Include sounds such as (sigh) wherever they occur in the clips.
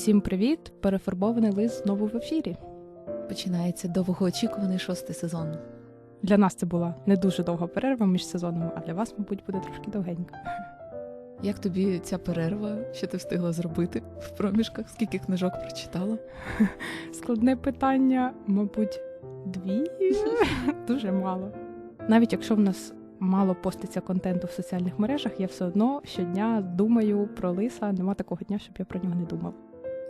Всім привіт! Перефарбований лист знову в ефірі. Починається довгоочікуваний шостий сезон. Для нас це була не дуже довга перерва між сезонами, а для вас, мабуть, буде трошки довгенька. Як тобі ця перерва, що ти встигла зробити в проміжках? Скільки книжок прочитала? (laughs) Складне питання, мабуть, дві (laughs) дуже мало. Навіть якщо в нас мало поститься контенту в соціальних мережах, я все одно щодня думаю про лиса. Нема такого дня, щоб я про нього не думав.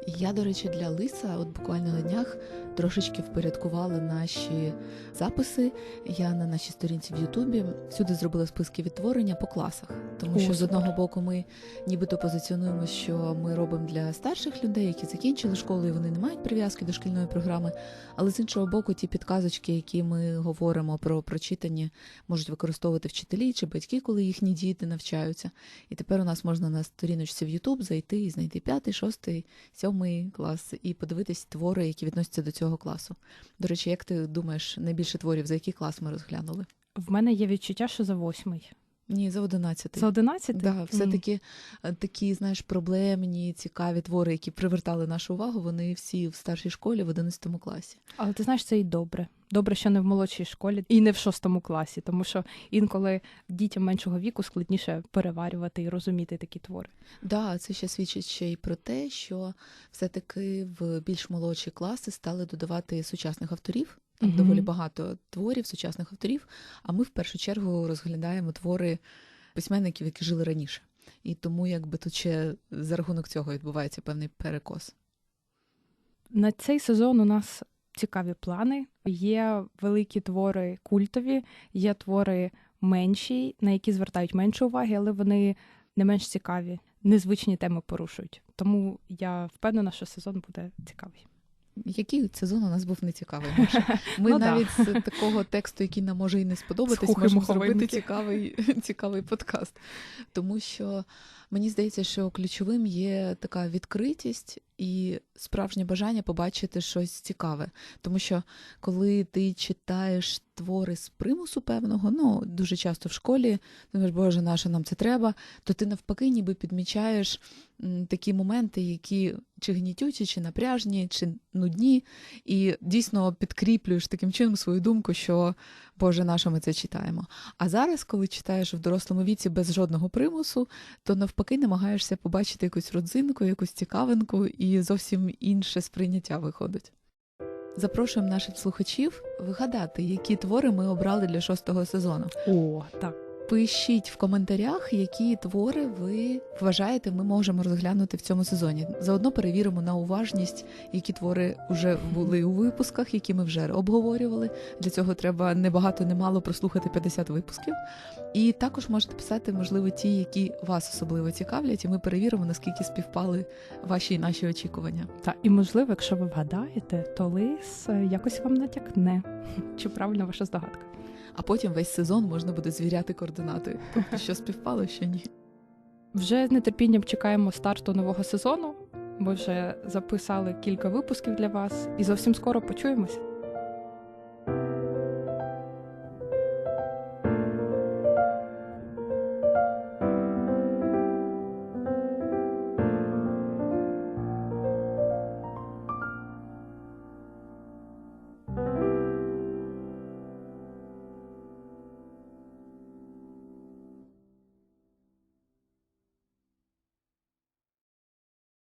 Я, до речі, для лиса, от буквально на днях трошечки впорядкувала наші записи. Я на нашій сторінці в Ютубі всюди зробила списки відтворення по класах, тому О, що з одного боку ми нібито позиціонуємо, що ми робимо для старших людей, які закінчили школу, і вони не мають прив'язки до шкільної програми. Але з іншого боку, ті підказочки, які ми говоримо про прочитання, можуть використовувати вчителі чи батьки, коли їхні діти навчаються. І тепер у нас можна на сторіночці в Ютуб зайти і знайти п'ятий, шостий, сьомий клас і подивитись твори, які відносяться до цього класу. До речі, як ти думаєш, найбільше творів за який клас ми розглянули? В мене є відчуття, що за восьмий. Ні, за одинадцятий. За одинадцятий? Да, все-таки е, такі, знаєш, проблемні, цікаві твори, які привертали нашу увагу, вони всі в старшій школі в 11 класі. Але ти знаєш, це і добре. Добре, що не в молодшій школі і не в шостому класі, тому що інколи дітям меншого віку складніше переварювати і розуміти такі твори. Да, це ще свідчить ще й про те, що все-таки в більш молодші класи стали додавати сучасних авторів. Там Мгм. доволі багато творів, сучасних авторів. А ми в першу чергу розглядаємо твори письменників, які жили раніше. І тому, якби тут ще за рахунок цього відбувається певний перекос. На цей сезон у нас цікаві плани. Є великі твори культові, є твори менші, на які звертають менше уваги, але вони не менш цікаві, незвичні теми порушують. Тому я впевнена, що сезон буде цікавий. Який сезон у нас був нецікавий? (laughs) Ми Ну да. навіть з такого тексту, який нам може і не сподобатись, можемо зробити цікавий, (laughs) цікавий подкаст. Тому що мені здається, що ключовим є така відкритість і справжнє бажання побачити щось цікаве. Тому що коли ти читаєш твори з примусу певного, ну дуже часто в школі, думаєш, Боже, наше нам це треба, то ти навпаки ніби підмічаєш такі моменти, які чи гнітючі, чи напряжні, чи нудні, і дійсно підкріплюєш таким чином свою думку, що Боже, на що ми це читаємо. А зараз, коли читаєш в дорослому віці без жодного примусу, то навпаки намагаєшся побачити якусь родзинку, якусь цікавинку, і зовсім інше сприйняття виходить. Запрошуємо наших слухачів вигадати, які твори ми обрали для шостого сезону. О, так. Пишіть в коментарях, які твори ви вважаєте, ми можемо розглянути в цьому сезоні. Заодно перевіримо на уважність, які твори вже були у випусках, які ми вже обговорювали. Для цього треба не багато, не прослухати 50 випусків. І також можете писати, можливо, ті, які вас особливо цікавлять, і ми перевіримо, наскільки співпали ваші і наші очікування. Та і можливо, якщо ви вгадаєте, то лис е, якось вам натякне. (laughs) Чи правильно ваша здогадка? А потім весь сезон можна буде звіряти координати. Тобто, що співпало, що ні. Вже з нетерпінням чекаємо старту нового сезону. Ми вже записали кілька випусків для вас і зовсім скоро почуємося.